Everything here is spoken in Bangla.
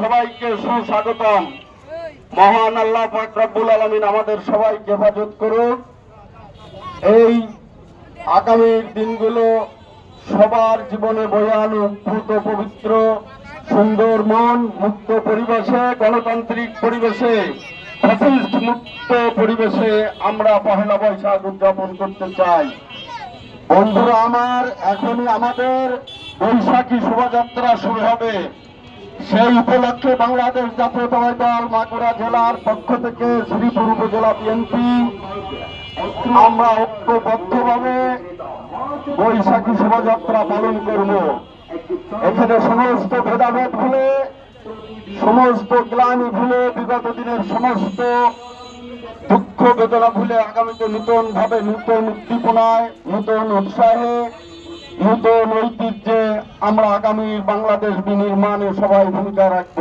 সবাইকে সুস্বাগতম। মহান আমাদের সবাইকে হেফাজত এই আগামীর দিনগুলো সবার জীবনে বয়ে আনুক ভূত পবিত্র, সুন্দর, মন মুক্ত পরিবেশে, গণতান্ত্রিক পরিবেশে মুক্ত পরিবেশে আমরা পহেলা বৈশাখ উদযাপন করতে চাই। বন্ধুরা আমার, এখনই আমাদের বৈশাখী শোভাযাত্রা শুরু হবে। সেই উপলক্ষে বাংলাদেশ জাতীয়তাবাদী দল মাগুরা জেলার পক্ষ থেকে শ্রীপুর উপজেলা বিএনপি, আমরা ঐক্যবদ্ধভাবে বৈশাখী শোভাযাত্রা পালন করব। এখানে সমস্ত ভেদাভেদ ভুলে, সমস্ত গ্লানি ভুলে বিগত দিনের সমস্ত দুঃখ বেদনা ভুলে আগামীতে নতুন ভাবে নতুন উদ্দীপনায়, নতুন উৎসাহে, নতুন ঐতিহ্যে আমরা আগামী বাংলাদেশ বিনির্মাণে সবাই ভূমিকা রাখব।